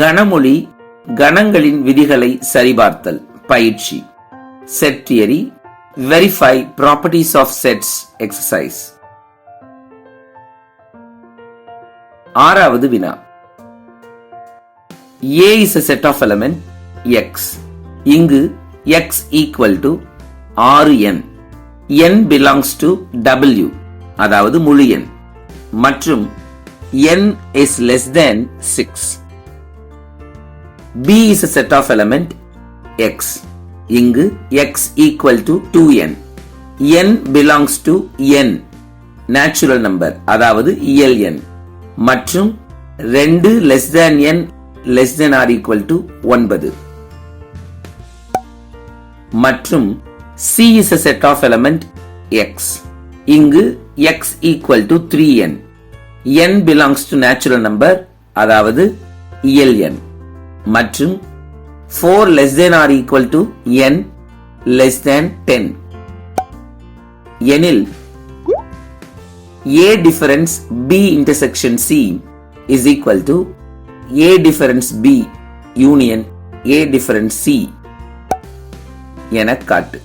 கனமொழி கணங்களின் விதிகளை சரிபார்த்தல் பயிற்சி. Set theory verify properties of sets exercise ஆறாவது வினா. A is a set of element X இங்கு எக்ஸ் ஈக்குவல் டு ஆறு N N belongs to W அதாவது முழு எண் மற்றும் N is less than six B is a set of element X. இங்கு X equal to 2n. n belongs to n, natural number, அதாவது இயல் எண் மற்றும் 2 less than n less than or equal to 9 மற்றும் C is a set of element X இங்கு X equal to 3n n belongs to natural number அதாவது இயல் எண் மற்றும் four less than or equal to N less than ten எனில் A difference B intersection C is equal to A difference B union A difference C என காட்டு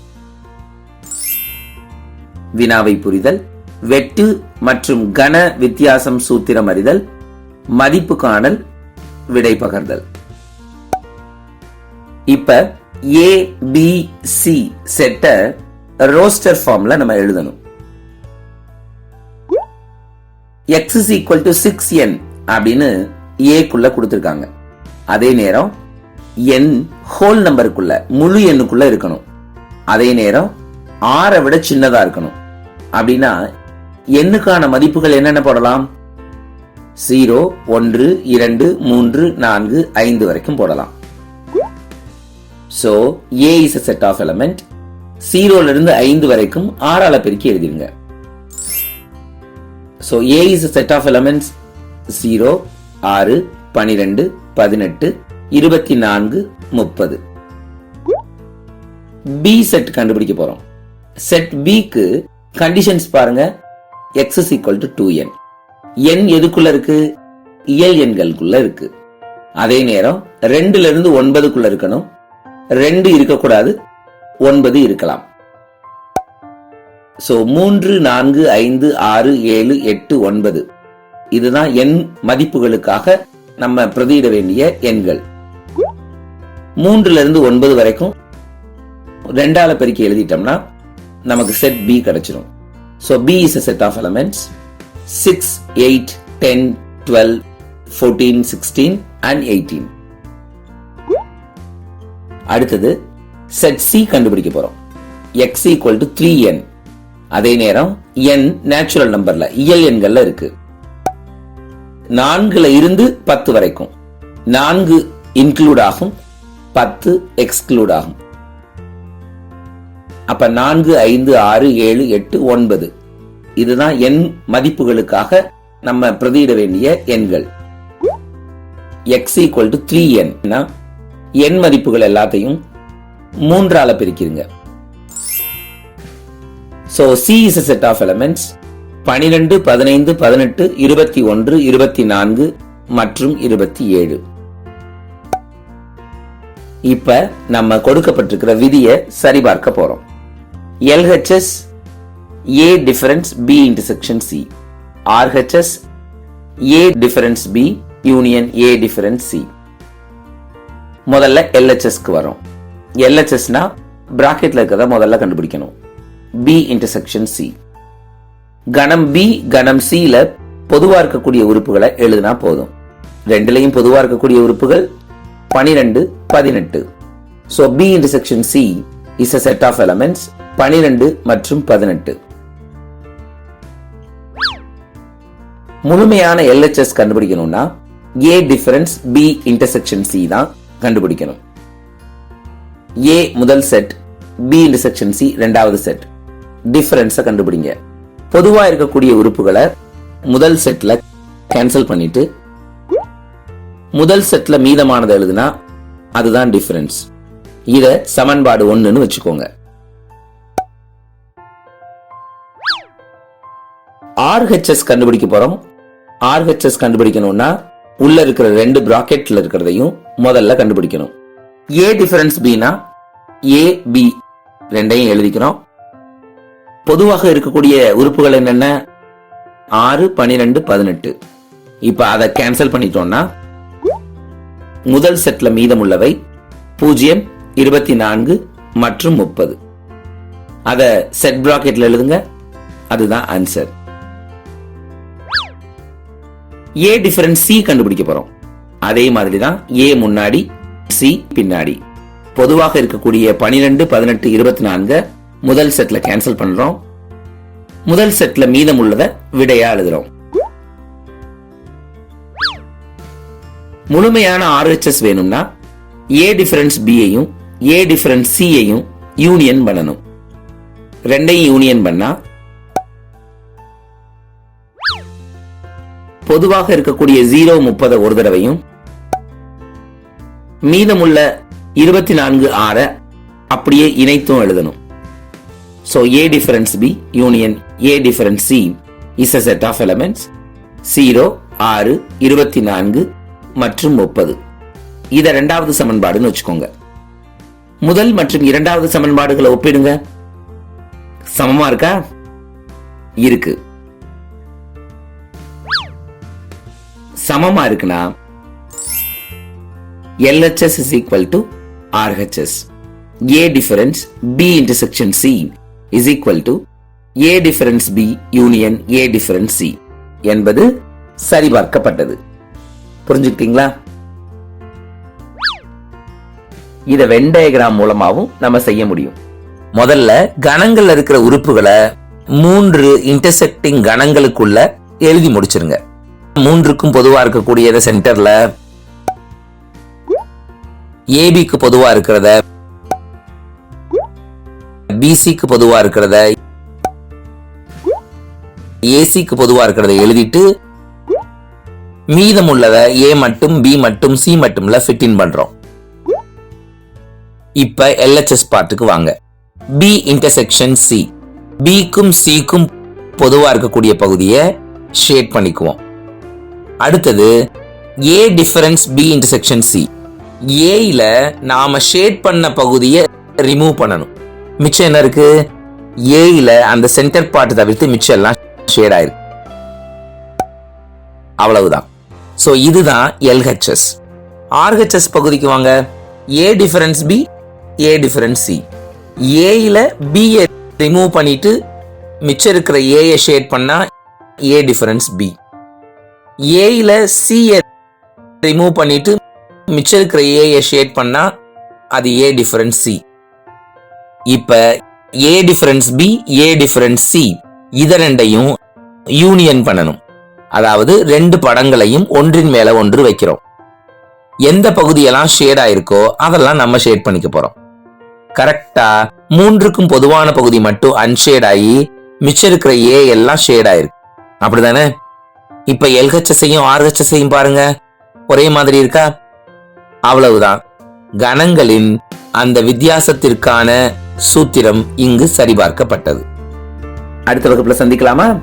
வினாவை புரிதல் வெட்டு மற்றும் கன வித்தியாசம் சூத்திரம் அறிதல் மதிப்பு காணல் விடை பகர்தல் இப்ப ஏ பி சி ரோஸ்டர் ஃபார்ம்ல நம்ம எழுதணும். X is equal to six N அப்படின்னு ஏக்குள்ள கொடுத்துருக்காங்க. அதே நேரம் என் ஹோல் நம்பருக்குள்ள முழு எண்ணுக்குள்ள இருக்கணும். அதே நேரம் ஆறை விட சின்னதா இருக்கணும். அப்படின்னா எண்ணுக்கான மதிப்புகள் என்னென்ன போடலாம்? ஜீரோ ஒன்று இரண்டு மூன்று நான்கு ஐந்து வரைக்கும் போடலாம். So A is a set of element ஜீரோல இருந்து ஐந்து வரைக்கும் ஆறால பெருக்கி எழுதிருங்க so A is a set of elements zero ஆறு பனிரெண்டு பதினெட்டு இருபத்தி நான்கு முப்பது. பி செட் கண்டுபிடிக்க போறோம். செட் பிக்கு கண்டிஷன்ஸ் பாருங்க. X is equal to two N N எதுக்குள்ள இருக்கு? இயல் எண்களுக்குள்ள இருக்கு. அதே நேரம் ரெண்டுல இருந்து ஒன்பதுக்குள்ள இருக்கணும். ரெண்டு இருக்கக்கூடாது ஒன்பது இருக்கலாம். ஸோ மூன்று நான்கு ஐந்து ஆறு ஏழு எட்டு ஒன்பது. இதுதான் எண் மதிப்புகளுக்காக நம்ம பிரதியிட வேண்டிய எண்கள். மூன்றுல இருந்து ஒன்பது வரைக்கும் ரெண்டால பெருக்கி எழுதிட்டோம்னா நமக்கு செட் பி கிடைச்சிடும் so B is a set of elements six eight ten twelve fourteen sixteen and eighteen அடுத்தது செட் சி கண்டுபிடிக்க போறோம். X equal to three N அதே நேரம் என் நேச்சுரல் நம்பர்ல இயல் எண்கள்ல இருக்கு. நான்குல இருந்து பத்து வரைக்கும். நான்கு இன்க்ளூட் ஆகும் பத்து எக்ஸ்க்ளூட் ஆகும். அப்ப நான்கு ஐந்து ஆறு ஏழு எட்டு ஒன்பது. இதுதான் எண் மதிப்புகளுக்காக நம்ம பிரதியிட வேண்டிய எண்கள். X equal to three N எண் மதிப்புகள் எல்லாத்தையும் மூன்றால பிரிக்கிறீங்க so C is a set of elements பனிரெண்டு பதினைந்து பதினெட்டு இருபத்தி ஒன்று இருபத்தி நான்கு மற்றும் இருபத்தி ஏழு. இப்ப நம்ம கொடுக்கப்பட்டிருக்கிற விதியை சரிபார்க்க போறோம். LHS A difference B intersection C RHS A difference B union A difference C முதல்ல எல்ஹெச்எஸ்க்கு வரும். எல்ஹெச்எஸ்னா பிராக்கெட்ல இருக்கிறத முதல்ல கண்டுபிடிக்கணும். பி இன்டர்செக்ஷன் சி கணம் பி கணம் சியில் பொதுவா இருக்கக்கூடிய உறுப்புகளை எழுதினா போதும். ரெண்டுலையும் பொதுவா இருக்கக்கூடிய உறுப்புகள் பனிரெண்டு பதினெட்டு. So B intersection C is a set of elements பனிரெண்டு மற்றும் பதினெட்டு. முழுமையான எல்ஹெச்எஸ் கண்டுபிடிக்கணும்னா A difference B intersection C தான். கண்டுபிடிக்கணும். ஏ முதல் செட் பி இன்டர்செக்ஷன் சி ரெண்டாவது செட் டிஃபரன்ஸை கண்டுபிடிங்க. பொதுவா இருக்கக்கூடிய உறுப்புகளை முதல் செட்டில் கேன்சல் பண்ணிட்டு முதல் செட்டில் மீதமானதை எழுதுனா அதுதான் டிஃபரன்ஸ் இத சமன்பாடு ஒன்றுன்னு வச்சுக்கோங்க. ஆர்ஹெச்எஸ் கண்டுபிடிக்க போறோம். ஆர்ஹெச்எஸ் கண்டுபிடிக்கணும்னா உள்ள இருக்கிற ரெண்டு பிராக்கெட்ல இருக்கிறதையும் முதல்ல கண்டுபிடிக்கணும். ஏ டிஃபரன்ஸ் பினா ஏ பி ரெண்டையும் எழுதிக்கிறோம் பொதுவாக இருக்கக்கூடிய உறுப்புகள் என்னென்ன? ஆறு பனிரெண்டு பதினெட்டு. இப்ப அதை கேன்சல் பண்ணிட்டோம்னா முதல் செட்ல மீதமுள்ளவை பூஜ்ஜியம் இருபத்தி நான்கு மற்றும் முப்பது. அதை செட் பிராக்கெட்ல எழுதுங்க. அதுதான் ஆன்சர் ஏ டிஃபரன்ஸ் சி கண்டுபிடிக்க போறோம். அதே மாதிரி தான் ஏ முன்னாடி சி பின்னாடி. பொதுவாக இருக்கக்கூடிய பனிரெண்டு பதினெட்டு இருபத்தி நான்கு முதல் செட்ல கேன்சல் பண்றோம். முதல் செட்ல மீதம் உள்ளத விடையா எழுதுறோம். முழுமையான ஆர்ஹெச்எஸ் வேணும்னா ஏ டிஃபரன்ஸ் பியையும் ஏ டிஃபரன்ஸ் சியையும் யூனியன் பண்ணணும். ரெண்டையும் யூனியன் பண்ணா பொதுவாக இருக்கக்கூடிய ஜீரோ முப்பது ஒரு தடவையும் மீதமுள்ள இருபத்தி நான்கு ஆறை அப்படியே இணைத்தும் எழுதணும். So A difference B union A difference C is a set of elements zero ஆறு இருபத்தி நான்கு மற்றும் முப்பது. இதை ரெண்டாவது சமன்பாடுன்னு வச்சுக்கோங்க. முதல் மற்றும் இரண்டாவது சமன்பாடுகளை ஒப்பிடுங்க. சமமா இருக்கா? இருக்கு. சமமா இருக்குன்னா LHS is equal to RHS. A difference B intersection C is equal to A difference B union A difference C என்பது சரிபார்க்கப்பட்டது. புரிஞ்சுக்கிட்டீங்களா? இத வென் டயக்ராம் மூலமாவும் நம்ம செய்ய முடியும். முதல்ல கணங்கள்ல இருக்கிற உறுப்புகளை மூன்று இன்டர்செக்டிங் கணங்களுக்குள்ள எழுதி முடிச்சிருங்க. மூன்றுக்கும் பொதுவாக இருக்கக்கூடியத சென்டரில் ஏபிக்கு பொதுவாக இருக்கிறத பிசிக்கு பொதுவாக இருக்கிறத ஏசிக்கு பொதுவாக இருக்கிறத எழுதிட்டு மீதம் உள்ளதை ஏ மட்டும் பி மட்டும் சி மட்டும்ல ஃபிட் இன் பண்றோம். இப்ப எல்ஹெச்எஸ் பார்ட்டுக்கு வாங்க. பி இன்டர்செக்ஷன் சி பிக்கும் சிக்கும் பொதுவாக இருக்கக்கூடிய பகுதியை ஷேட் பண்ணிக்குவோம். அடுத்தது A difference B intersection C ஏயில் நாம் ஷேட் பண்ண பகுதியை ரிமூவ் பண்ணணும். மிச்சம் என்ன இருக்கு? ஏயில் அந்த சென்டர் பார்ட் தவிர்த்து மிச்சம் எல்லாம் ஷேட் ஆயிருக்கு. அவ்வளவுதான். ஸோ இதுதான் எல்ஹெச்எஸ் ஆர்ஹெச்எஸ் பகுதிக்கு வாங்க. A difference B A difference C ஏயில் BA remove பண்ணிட்டு மிச்சம் இருக்கிற ஏயை ஷேட் பண்ணால் ஏ டிஃபரன்ஸ் பி ஏயில் சியை ரிமூவ் பண்ணிட்டு மிச்சம் இருக்கிற ஏயை ஷேட் பண்ணா அது ஏ டிஃபரன்ஸ் சி இப்போ A difference B A difference C இதை ரெண்டையும் யூனியன் பண்ணணும். அதாவது ரெண்டு படங்களையும் ஒன்றின் மேலே ஒன்று வைக்கிறோம். எந்த பகுதியெல்லாம் ஷேட் ஆயிருக்கோ அதெல்லாம் நம்ம ஷேட் பண்ணிக்க போகிறோம் கரெக்டாக மூன்றுக்கும் பொதுவான பகுதி மட்டும் அன்ஷேட் ஆகி மிச்சம் இருக்கிற ஏ எல்லாம் ஷேட் ஆயிருக்கு. அப்படிதானே? இப்ப எல்ஹெச்எஸ்ஐயும் ஆர்ஹெச்எஸ்ஐயும் பாருங்க. ஒரே மாதிரி இருக்கா? அவ்வளவுதான். கணங்களின் அந்த வித்தியாசத்திற்கான சூத்திரம் இங்கு சரிபார்க்கப்பட்டது. அடுத்த வகுப்புல சந்திக்கலாமா?